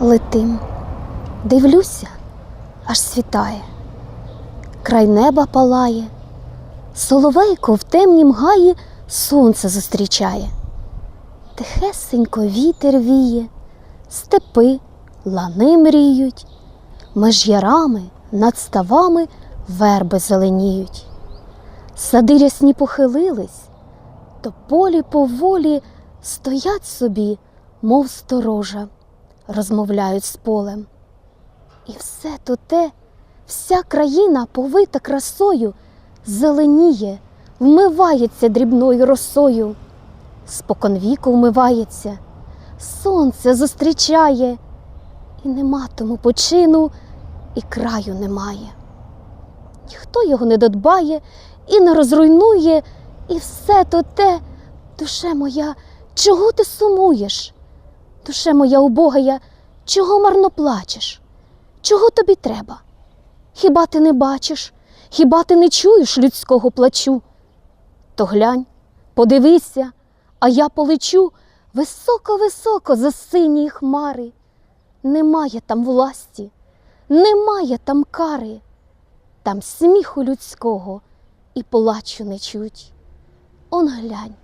Летим, дивлюся, аж світає, край неба палає, соловейко в темнім гаї сонце зустрічає. Тихесенько вітер віє, степи, лани мріють, меж ярами над ставами верби зеленіють. Сади рясні похилились, то полі поволі стоять собі, мов сторожа, розмовляють з полем. І все то те, вся країна повита красою, зеленіє, вмивається дрібною росою, споконвіку вмивається, сонце зустрічає, і нема тому почину, і краю немає. Ніхто його не додбає і не розруйнує, і все то те, душе моя, чого ти сумуєш? Душе моя убогая, чого марно плачеш? Чого тобі треба? Хіба ти не бачиш, хіба ти не чуєш людського плачу? То глянь, подивися, а я полечу високо-високо за сині хмари. Немає там власті, немає там кари, там сміху людського і плачу не чуть. Он глянь,